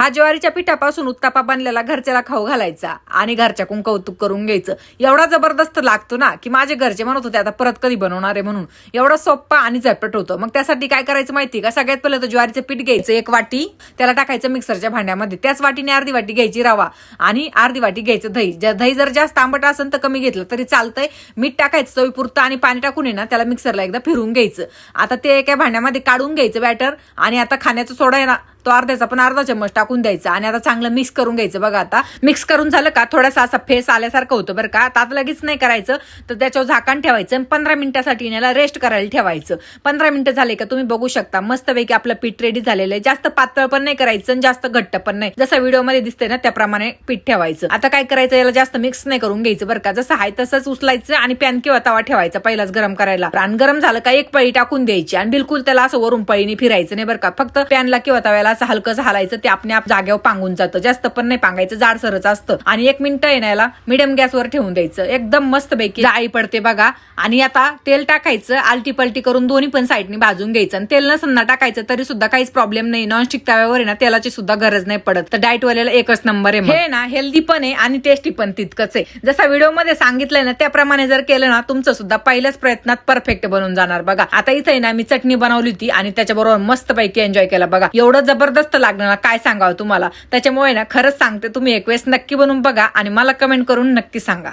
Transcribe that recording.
हा ज्वारीच्या पिठापासून उत्तापा बनलेला घरच्याला खाऊ घालायचा आणि घरच्याकून कौतुक करून घ्यायचं. एवढा जबरदस्त लागतो ना की माझे घरचे म्हणत होते आता परत कधी बनवणार आहे म्हणून. एवढा सोप्पा आणि झटपट होतो. मग त्यासाठी काय करायचं माहिती का? सगळ्यात पहिलं तर ज्वारीचं पीठ घ्यायचं एक वाटी. त्याला टाकायचं मिक्सरच्या भांड्यामध्ये. त्याच वाटीने अर्धी वाटी घ्यायची रवा आणि अर्धी वाटी घ्यायचं दही. दही जर जास्त आंबट असेल तर कमी घेतलं तरी चालतंय. मीठ टाकायचं चवीपुरतं आणि पाणी टाकून आहे ना त्याला मिक्सरला एकदा फिरून घ्यायचं. आता ते एका भांड्यामध्ये काढून घ्यायचं बॅटर आणि आता खाण्याचा सोडा आहे ना तो अर्ध्याचा पण अर्धा चम्मच टाकून द्यायचा आणि आता चांगलं मिक्स करून घ्यायचं. बघा आता मिक्स करून झालं का थोडासा असा फेस आल्यासारखं होतं बरं का. आता लगेच नाही करायचं तर त्याच्यावर झाकण ठेवायचं आणि पंधरा मिनिटासाठी याला रेस्ट करायला ठेवायचं. पंधरा मिनिटं झाले का तुम्ही बघू शकता. मस्तपैकी आपलं पीठ रेडी झालेलं आहे. जास्त पातळ पण नाही करायचं आणि जास्त घट्ट पण नाही. जसं व्हिडिओमध्ये दिसतंय ना त्याप्रमाणे पीठ ठेवायचं. आता काय करायचं याला जास्त मिक्स नाही करून घ्यायचं बरं का. जसं आहे तसंच उचलायचं आणि पॅन किंवा तवा ठेवायचा पहिलाच गरम करायला. आणि गरम झालं का एक पळी टाकून द्यायची आणि बिलकुल त्याला असं वरून पळीने फिरायचं नाही बरं का. फक्त पॅनला किंवा तव्याला असं हलकं हलायचं ते आपल्या आप जागेवर पांगून जातं. जास्त पण नाही पांगायचं जाडसरच असतं. आणि एक मिनिट येण्याला मिडियम गॅसवर ठेवून द्यायचं. एकदम मस्त पैकी जाळी पडते बघा. आणि आता तेल टाकायचं आलटी पलटी करून दोन्ही पण साईडनी भाजून घ्यायचं. आणि तेल नसताना टाकायचं तरी सुद्धा काहीच प्रॉब्लेम नाही. नॉनस्टिक तव्यावर आहे ना तेलाची सुद्धा गरज नाही पडत. तर डाएट वाल्याला एकच नंबर आहे हे ना हेल्दी पण आहे आणि टेस्टी पण तितकंच आहे. जसा व्हिडिओमध्ये सांगितलंय ना त्याप्रमाणे जर केलं ना तुमचं सुद्धा पहिल्याच प्रयत्नात परफेक्ट बनून जाणार बघा. आता इथे ना मी चटणी बनवली होती आणि त्याच्याबरोबर मस्त पैकी एन्जॉय केला बघा. एवढं जबरदस्त लागणार काय सांगावं तुम्हाला? त्याच्यामुळे ना खरंच सांगते तुम्ही एक वेळेस नक्की बनवून बघा आणि मला कमेंट करून नक्की सांगा.